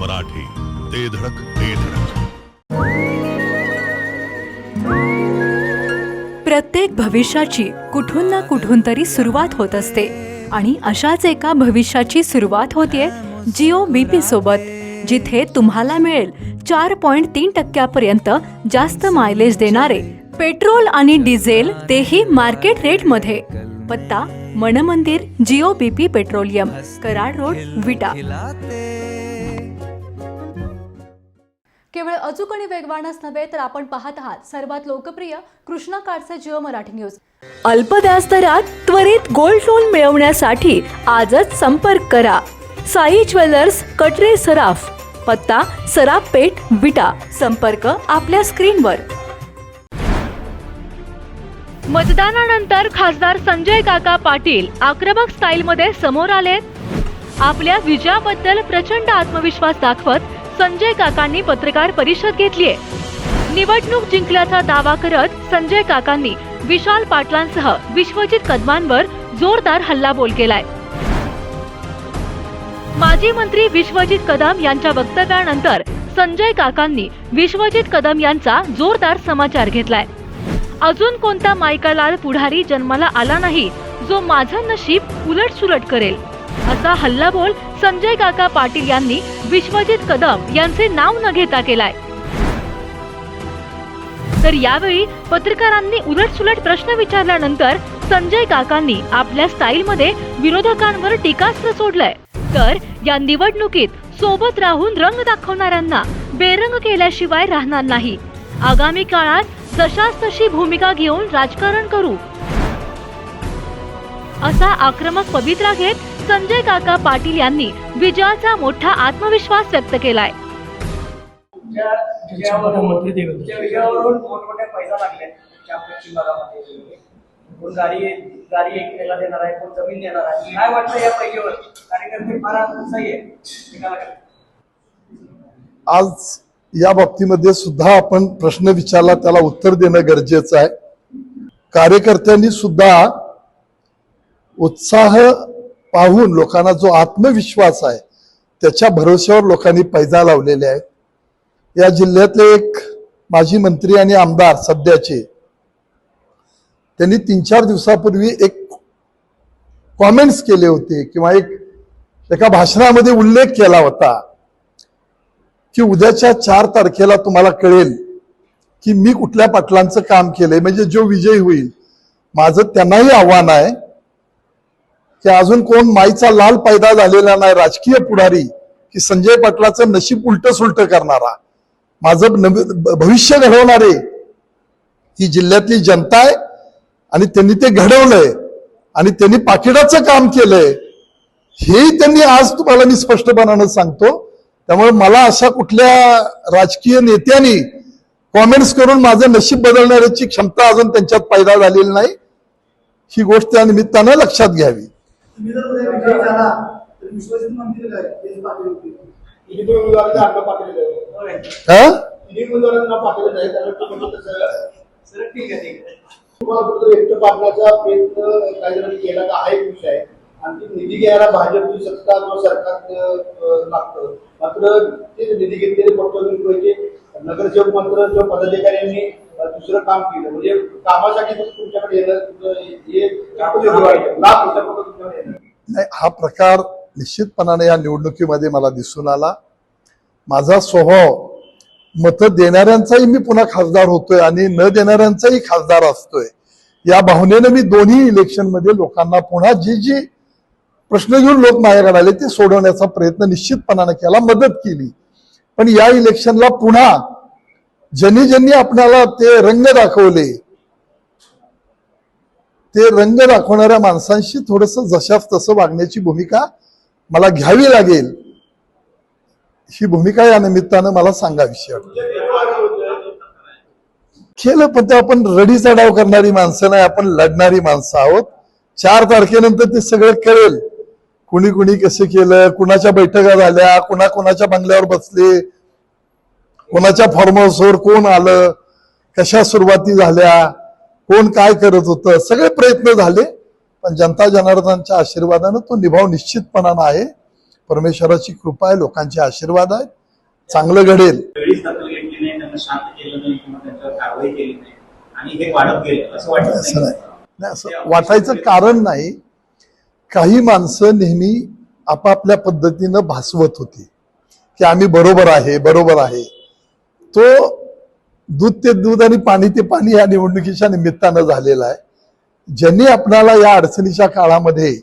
मराठी ते धडक ते धडक. प्रत्येक भविष्याची कुठून ना कुठून तरी सुरुवात होत असते. आणि अशाच एका भविष्याची सुरुवात होतीये जिओ बीपी सोबत जिथे तुम्हाला मिळेल चार पॉइंट तीन टक्क्यापर्यंत जास्त मायलेज देणारे पेट्रोल आणि डिझेल तेही मार्केट रेटमध्ये. पत्ता Manmandir Jio BP petroleum Karad road Vita. केवळ अचूक आणि वेगवानच नव्हे तर आपण पाहत आहात सर्वात लोकप्रिय कृष्णा काडचे जिओ मराठी न्यूज. अल्प दरात त्वरित गोल्ड लोन मिळवण्यासाठी आजच संपर्क करा. साई ज्वेलर्स कटरे सराफ पत्ता सराफ पेठ विटा. संपर्क आपल्या स्क्रीनवर. मतदानानंतर खासदार संजय काका पाटील आक्रमक स्टाईलमध्ये समोर आले आपल्या विजयाबद्दल प्रचंड आत्मविश्वास दाखवत संजय काकांनी पत्रकार परिषद घेतलीये निवडणूक जिंकल्याचा दावा करत संजय काकांनी विशाल पाटलांसह विश्वजित कदमांवर जोरदार हल्लाबोल केलाय. माजी मंत्री विश्वजित कदम यांच्या वक्तव्यानंतर संजय काकांनी विश्वजित कदम यांचा जोरदार समाचार घेतलाय. अजून कोणता मायकालाल पुढारी जन्माला आला नाही जो माझं नशीब उलट सुलट करेल. असा हल्लाबोल संजय काका पाटील यांनी विश्वजित कदम यांचे नाव न घेता केलाय. तर यावेळी पत्रकारांनी उलट सुलट प्रश्न विचारल्यानंतर संजय काकांनी आपल्या स्टाईलमध्ये विरोधकांवर टीकास्त्र सोडलंय. तर या निवडणुकीत सोबत राहून रंग दाखवणाऱ्यांना बेरंग केल्याशिवाय राहणार नाही. आगामी काळात जशास तशी भूमिका घेऊन राजकारण करू. असा आक्रमक पवित्रा घेत संजय काका पाटील यांनी विजयाचा मोठा आत्मविश्वास व्यक्त केलाय. ज्या विजयावरून ज्या विजयावरून मोठमोठ्या पैसा लागल्या त्या पश्चिम भागामध्ये. कोण गाडी गाडी एकट्याला देणार आहे कोण जमीन देणार आहे? काय वाटतं या पैकीवर कार्यकर्ते फार उत्साही आहे एकाला काय? आज या बाबतीमध्ये सुद्धा आपण प्रश्न विचारला त्याला उत्तर देणं गरजेचं आहे. कार्यकर्त्यांनी सुद्धा उत्साह पाहून लोकांना जो आत्मविश्वास आहे त्याच्या भरोश्यावर लोकांनी पैजा लावलेले आहेत. या जिल्ह्यातले एक माजी मंत्री आणि आमदार सध्याचे त्यांनी तीन चार दिवसापूर्वी एक कॉमेंट्स केले होते किंवा एक एका भाषणामध्ये उल्लेख केला होता की उद्याच्या चार तारखेला तुम्हाला कळेल की मी कुठल्या पाटलांचं काम केलंय. म्हणजे जो विजय होईल माझं त्यांनाही आव्हान आहे की अजून कोण माईचा लाल पैदा झालेला नाही राजकीय पुढारी की संजय पाटलाचं नशीब उलट सुलट करणारा. माझं भविष्य घडवणारे ही जिल्ह्यातली जनता आहे आणि त्यांनी ते घडवलंय आणि त्यांनी पाकिटाचं काम केलंय. हेही त्यांनी आज तुम्हाला मी स्पष्टपणानं सांगतो. त्यामुळे मला अशा कुठल्या राजकीय नेत्यांनी कॉमेंट्स करून माझं नशीब बदलण्याची क्षमता अजून त्यांच्यात पैदा झालेली नाही. ही गोष्ट त्या निमित्तानं लक्षात घ्यावी. तुम्ही जर उद्या विजयी झाला तर विश्वजित मंत्री काय? तेच पाटील होतील किती उमेदवारांना पाठवलेलं आहे. होय. हा? उमेदवारांना आहे. तसं सर. ठीक आहे ठीक आहे. तुम्हाला फक्त एकटं पाडण्याचा प्रयत्न काही जणांनी केला का? हा एक विषय आहे. आणखी निधी घ्यायला भाजपची सत्ता किंवा सरकार लागतं मात्र ते निधी घेतलेले पटवून नगरसेवक मात्र किंवा पदाधिकाऱ्यांनी दुसरं काम केलं. म्हणजे कामासाठी तुमच्याकडे येणं तुमच्याकडे येणं नाही हा प्रकार निश्चितपणाने या निवडणुकीमध्ये मला दिसून आला. माझा स्वभाव मत देणाऱ्यांचाही मी पुन्हा खासदार होतोय आणि न देणाऱ्यांचाही खासदार असतोय. या भावनेनं मी दोन्ही इलेक्शनमध्ये लोकांना पुन्हा जी जी प्रश्न घेऊन लोक माझ्याकडे आले ते सोडवण्याचा प्रयत्न निश्चितपणानं केला मदत केली. पण या इलेक्शनला पुन्हा ज्यांनी ज्यांनी आपल्याला ते रंग दाखवले ते रंग दाखवणाऱ्या माणसांशी थोडस जशास तसं वागण्याची भूमिका मला घ्यावी लागेल ही भूमिका या निमित्तानं मला सांगावीशी वाटते. केलं पण ते आपण रडीचा डाव करणारी माणसं नाही आपण लढणारी माणसं आहोत. चार तारखेनंतर ते सगळं कळेल. कुणी कुणी कसं केलं कुणाच्या बैठका झाल्या कुणा कुणाच्या बंगल्यावर बसले कोणाच्या फार्म हाऊसवर कोण आलं कशा सुरुवाती झाल्या कोण काय करत होतं सगळे प्रयत्न झाले पण जनता जनार्दनाच्या आशीर्वादानं तो निभाव निश्चितपणानं आहे. परमेश्वराची कृपा आहे लोकांचे आशीर्वाद आहेत. चांगलं घडेल. हे नाही, असं वाटायचं कारण नाही. काही माणसं नेहमी आपापल्या पद्धतीनं भासवत होती. की आम्ही बरोबर आहे बरोबर आहे. तो दूध ते दूध आणि पाणी ते पाणी या निवडणुकीच्या निमित्तानं झालेला आहे. ज्यांनी आपणाला या अडचणीच्या काळामध्ये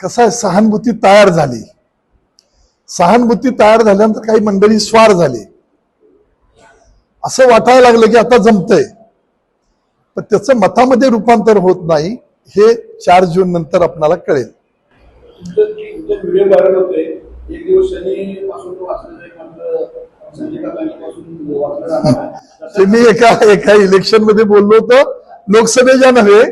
कसं आहे सहानुभूती तयार झाली. सहानुभूती तयार झाल्यानंतर काही मंडळी स्वार झाली. असं वाटायला लागलं की आता जमतंय. पण त्याचं मतामध्ये रूपांतर होत नाही. हे चार जून नंतर आपणाला कळेल. ते मी एका एका इलेक्शनमध्ये बोललो होतो. लोकसभेच्या नव्हे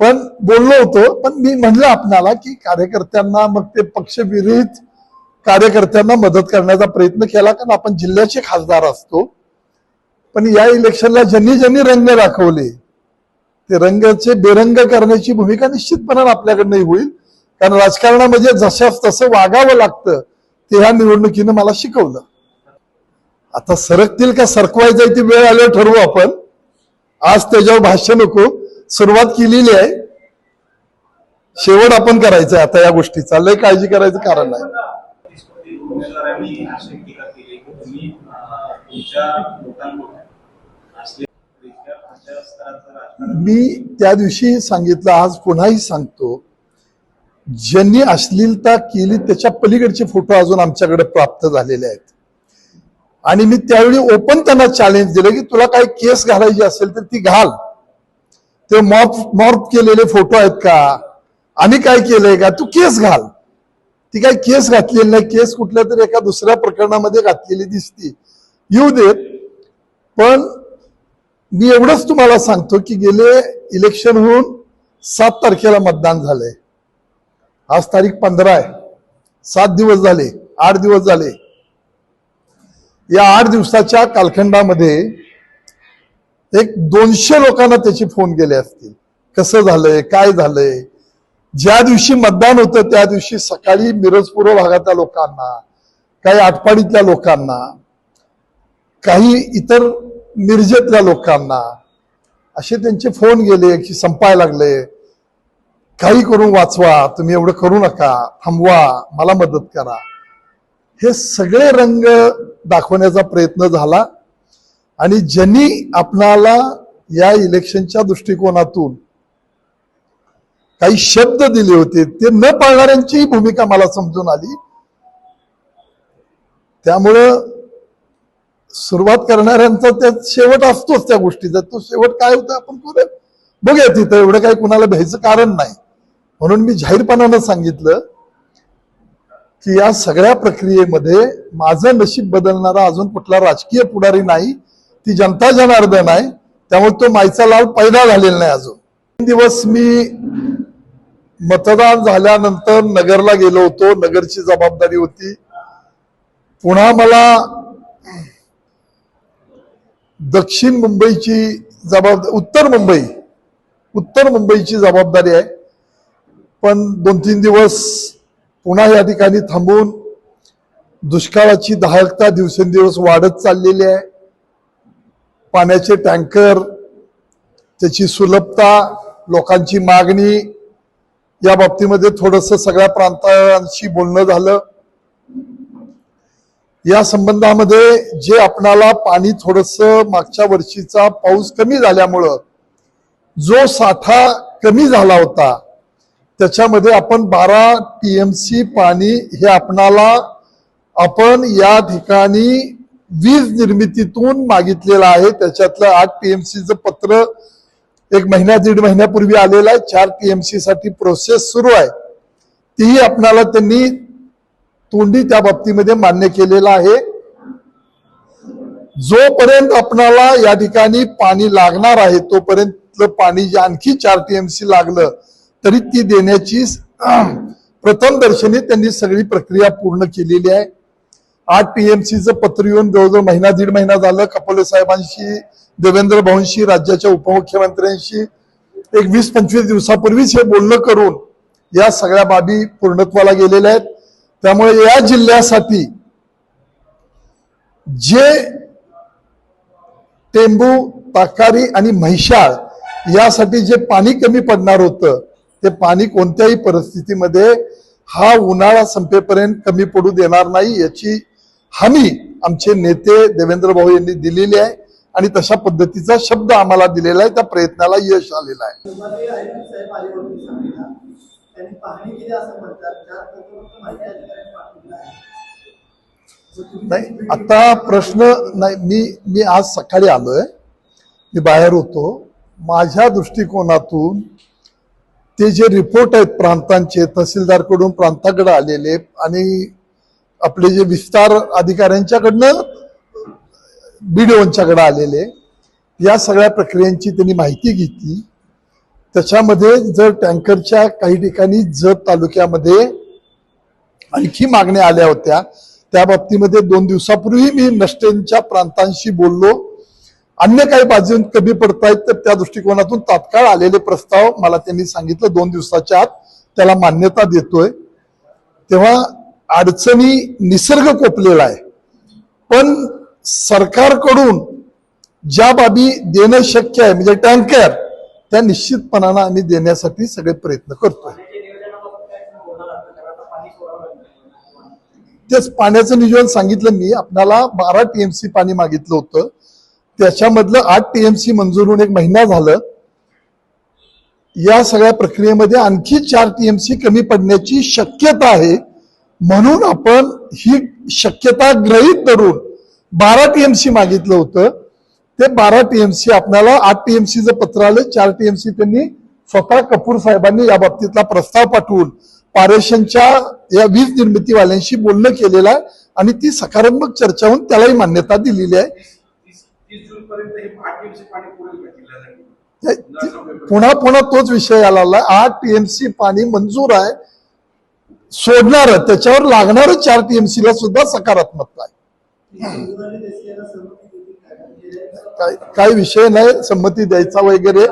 पण बोललो होतो. पण मी म्हणलं आपणाला की कार्यकर्त्यांना मग ते पक्षविरहित कार्यकर्त्यांना मदत करण्याचा प्रयत्न केला. कारण आपण जिल्ह्याचे खासदार असतो. पण या इलेक्शनला ज्यांनी ज्यांनी रंग दाखवले ते रंगाचे बेरंग करण्याची भूमिका निश्चितपणे आपल्याकडनं होईल. कारण राजकारणामध्ये जशास तसं वागावं लागतं ते ह्या निवडणुकीनं मला शिकवलं. आता सरकतील का सरकवायचं ती वेळ आल्यावर ठरवू आपण. आज त्याच्यावर भाष्य नको. सुरुवात केलेली आहे. शेवट आपण करायचंय आता या गोष्टीचा. लय काळजी करायचं कारण नाही निष्पत्ती उमेदवारांनी अशी टीका केली की तुम्ही अं, तुमच्या लोकांकडून असले इतक्या खालच्या स्तराचं राजकारण मी त्या दिवशी सांगितलं आज पुन्हाही सांगतो. ज्यांनी अश्लीलता केली त्याच्या पलीकडचे फोटो अजून आमच्याकडे प्राप्त झालेले आहेत. आणि मी त्यावेळी ओपन त्यांना चॅलेंज दिलं की तुला काय केस घालायची असेल तर ती घाल. ते मॉर्फ मॉर्फ केलेले फोटो आहेत का? आम्ही काय केलंय का? तू केस घाल. ती काय केस घातलेली नाही. केस कुठल्या तरी एका दुसऱ्या प्रकरणामध्ये घातलेली दिसती. येऊ देत. पण मी एवढंच तुम्हाला सांगतो की गेले इलेक्शन होऊन सात तारखेला मतदान झालंय. आज तारीख पंधरा आहे. सात दिवस झाले आठ दिवस झाले. या आठ दिवसाच्या कालखंडामध्ये एक दोनशे लोकांना त्याचे फोन गेले असतील. कसं झालंय काय झालंय? ज्या दिवशी मतदान होतं त्या दिवशी सकाळी मिरजपूर्व भागातल्या लोकांना काही आटपाडीतल्या लोकांना काही इतर मिरजेतल्या लोकांना. असे त्यांचे फोन गेले की संपाय लागले काही करून वाचवा तुम्ही एवढं करू नका थांबवा मला मदत करा. हे सगळे रंग दाखवण्याचा प्रयत्न झाला. आणि ज्यांनी आपणाला या इलेक्शनच्या दृष्टिकोनातून काही शब्द दिले होते ते न पाळणाऱ्यांचीही भूमिका मला समजून आली. त्यामुळं सुरुवात करणाऱ्यांचा त्यात शेवट असतोच त्या गोष्टीचा. तो शेवट काय होतं आपण करूया? बघूया तिथं. एवढं काही कुणाला भ्यायचं कारण नाही. म्हणून मी जाहीरपणानं सांगितलं की या सगळ्या प्रक्रियेमध्ये माझं नशीब बदलणारा अजून कुठला राजकीय पुढारी नाही. ती जनता जनार्दन आहे. त्यामुळे तो मायचा लाल पैदा झालेला नाही अजून. तीन दिवस मी मतदान झाल्यानंतर नगरला गेलो होतो. नगरची जबाबदारी होती. पुन्हा मला दक्षिण मुंबईची जबाबदारी उत्तर मुंबई. उत्तर मुंबईची जबाबदारी आहे. पण दोन तीन दिवस पुन्हा या ठिकाणी थांबून दुष्काळाची दाहकता दिवसेंदिवस वाढत चाललेली आहे. पाण्याचे टँकर त्याची सुलभता लोकांची मागणी या बाबतीमध्ये थोडंसं सगळ्या प्रांतांशी बोलणं झालं. या संबंधामध्ये जे आपणाला पाणी थोडस मागच्या वर्षीचा पाऊस कमी झाल्यामुळं जो साठा कमी झाला होता त्याच्यामध्ये आपण बारा टीएमसी पाणी हे आपणाला आपण या ठिकाणी वीज निर्मितीतून मागितलेलं आहे. त्याच्यातलं आठ टीएमसीचं पत्र एक महिन्या दीड महिन्यापूर्वी आलेलं आहे. चार टीएमसी साठी प्रोसेस सुरू आहे. तीही आपणाला त्यांनी तोंडी त्या बाबतीमध्ये मान्य केलेला आहे. जोपर्यंत आपणाला या ठिकाणी पाणी लागणार आहे तोपर्यंत पाणी जे आणखी चार टीएमसी लागलं तरी ती देण्याची प्रथम दर्शनी त्यांनी सगळी प्रक्रिया पूर्ण केलेली आहे. आठ टीएमसीचं पत्र येऊन जवळजवळ महिना दीड महिना झालं कपोले साहेबांशी देवेंद्र भाऊंशी राज्याच्या उपमुख्यमंत्र्यांशी. एक वीस पंचवीस दिवसापूर्वीच हे बोलणं करून या सगळ्या बाबी पूर्णत्वाला गेलेल्या आहेत. त्यामुळे या जिल्ह्यासाठी जे टेंबू ताकारी आणि म्हैशाळ यासाठी जे पाणी कमी पडणार होतं ते पाणी कोणत्याही परिस्थितीमध्ये हा उन्हाळा संपेपर्यंत कमी पडू देणार नाही याची हमी आमचे नेते देवेंद्र भाऊ यांनी दिलेली आहे आणि तशा पद्धतीचा शब्द आम्हाला दिलेला आहे त्या प्रयत्नाला यश आलेलं आहे. त्यांनी पाहणी केली असं म्हणतात? माहिती अधिकाऱ्यांनी पाठवलं आहे? नाही आता प्रश्न नाही मी मी आज सकाळी आलोय. मी बाहेर होतो. माझ्या दृष्टिकोनातून ते जे रिपोर्ट आहेत प्रांतांचे तहसीलदारकडून प्रांताकडे आलेले आणि आपले जे विस्तार अधिकाऱ्यांच्याकडनं बीडीओंच्याकडे आलेले या सगळ्या प्रक्रियांची त्यांनी माहिती घेतली. त्याच्यामध्ये जर टँकरच्या काही ठिकाणी जत तालुक्यामध्ये आणखी मागण्या आल्या होत्या त्या बाबतीमध्ये दोन दिवसापूर्वी मी नष्टेंच्या प्रांतांशी बोललो. अन्य काही बाजू कमी पडतायत तर त्या दृष्टिकोनातून तात्काळ आलेले प्रस्ताव मला त्यांनी सांगितलं. दोन दिवसाच्या आत त्याला मान्यता देतोय. तेव्हा अडचणी निसर्ग कोपलेला आहे. पण सरकारकडून ज्या बाबी देणं शक्य आहे म्हणजे टँकर त्या निश्चितपणानं आम्ही देण्यासाठी सगळे प्रयत्न करतोय. तेच पाण्याचं नियोजन सांगितलं मी. आपल्याला बारा टीएमसी पाणी मागितलं होतं. त्याच्यामधलं आठ टीएमसी मंजूर होऊन एक महिना झालं. या सगळ्या प्रक्रियेमध्ये आणखी चार टीएमसी कमी पडण्याची शक्यता आहे. म्हणून आपण ही शक्यता ग्रहित धरून बारा टीएमसी मागितलं होतं. ते बारा टीएमसी आपल्याला आठ टीएमसीचं पत्र आलं चार टीएमसी त्यांनी स्वतः कपूर साहेबांनी या बाबतीतला प्रस्ताव पाठवून पारेशनच्या या वीज निर्मितीवाल्यांशी बोलणं केलेलं आहे आणि ती सकारात्मक चर्चा होऊन त्यालाही मान्यता दिलेली आहे. पुन्हा पुन्हा तोच विषय आला आठ टीएमसी पाणी मंजूर आहे. सोडणार त्याच्यावर लागणार चार टीएमसी ला सुद्धा सकारात्मकता आहे. काय काही विषय नाही संमती द्यायचा वगैरे.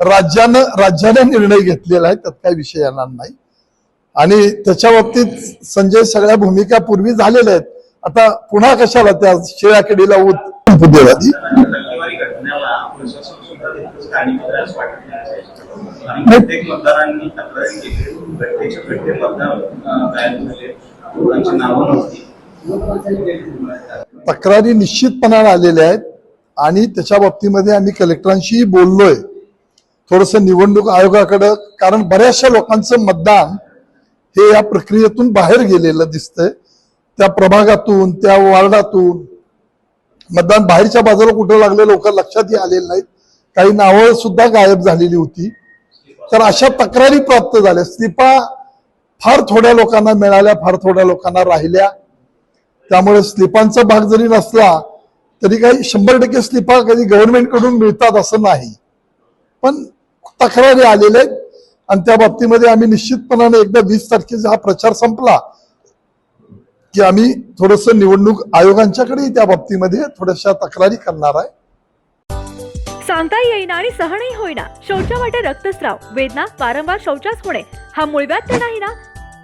राज्यानं राज्याने निर्णय घेतलेला आहे त्यात काही विषय येणार नाही. आणि त्याच्या बाबतीत संजय सगळ्या भूमिका पूर्वी झालेल्या आहेत. आता पुन्हा कशाला त्या शेळ्याकडीला ऊत देवा नाही. तक्रारी निश्चितपणानं निश्चितपणाने आलेल्या आहेत आणि त्याच्या बाबतीमध्ये आम्ही कलेक्टरांशीही बोललोय. थोडस निवडणूक आयोगाकडं कारण बऱ्याचशा लोकांचं मतदान हे या प्रक्रियेतून बाहेर गेलेलं दिसतंय. त्या प्रभागातून त्या वार्डातून मतदान बाहेरच्या बाजूला कुठं लागले लोक लक्षातही आलेले नाहीत. काही नावं सुद्धा गायब झालेली होती. तर अशा तक्रारी प्राप्त झाल्या. स्लिपा फार थोड्या लोकांना मिळाल्या फार थोड्या लोकांना राहिल्या. त्यामुळे स्लिपांचा भाग जरी नसला तरी काही शंभर टक्के स्लिपा कधी गव्हर्नमेंटकडून मिळतात असं नाही. पण तक्रारी आलेल्या आहेत आणि त्या बाबतीमध्ये आम्ही निश्चितपणाने एकदा वीस तारखेचा हा प्रचार संपला की आम्ही थोडस निवडणूक आयोगांच्याकडे त्या बाबतीमध्ये थोड्याशा तक्रारी करणार आहे. सांगता येईना आणि सहनही होईना. शौचा वाटे रक्तस्राव वेदना वारंवार शौचास होणे हा मुळव्यात नाही ना?